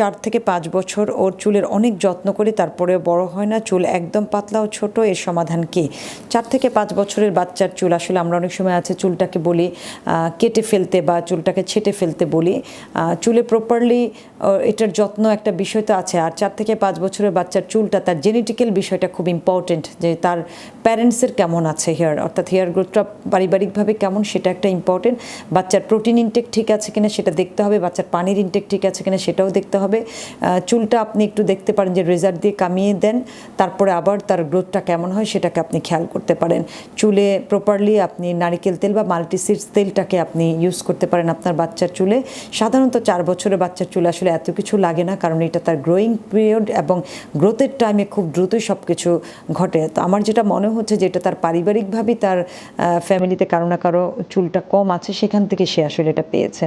চার থেকে পাঁচ বছর। ওর চুলের অনেক যত্ন করি তারপরে বড় হয় না। চুল একদম পাতলা ও ছোট, এর সমাধান কি? চার থেকে পাঁচ বছরের বাচ্চার চুল আসলে আমরা অনেক সময় আছে চুলটাকে বলি কেটে ফেলতে বা চুলটাকে ছেটে ফেলতে বলি। চুলে প্রপারলি এটার যত্ন একটা বিষয় তো আছে। আর চার থেকে পাঁচ বছরের বাচ্চার চুলটা, তার জেনেটিক্যাল বিষয়টা খুব ইম্পর্টেন্ট যে তার প্যারেন্টসের কেমন আছে হেয়ার অর্থাৎ হেয়ার গ্রোথটা পারিবারিকভাবে কেমন, সেটা একটা ইম্পর্টেন্ট বাচ্চার প্রোটিন ইনটেক ঠিক আছে কিনা, সেটা দেখতে হবে। বাচ্চার পানির ইনটেক ঠিক আছে কিনা, সেটাও দেখতে হবে। আহ, চুলটা আপনি একটু দেখতে পারেন যে রেজার দিয়ে কামিয়ে দেন তারপরে আবার তার গ্রোথটা কেমন হয় সেটাকে আপনি খেয়াল করতে পারেন। চুলে প্রপারলি আপনি নারিকেল তেল বা মাল্টিসিডস তেলটাকে আপনি ইউজ করতে পারেন আপনার বাচ্চার চুলে। সাধারণত চার বছরের বাচ্চার চুলে আসলে এত কিছু লাগে না কারণ এটা তার গ্রোয়িং পিরিয়ড এবং গ্রোথের টাইমে খুব দ্রুতই সব কিছু ঘটে। তো আমার যেটা মনে হচ্ছে যে এটা তার পারিবারিকভাবেই তার ফ্যামিলিতে কারও না কারও চুলটা কম আছে সেখান থেকে সে আসলে এটা পেয়েছে।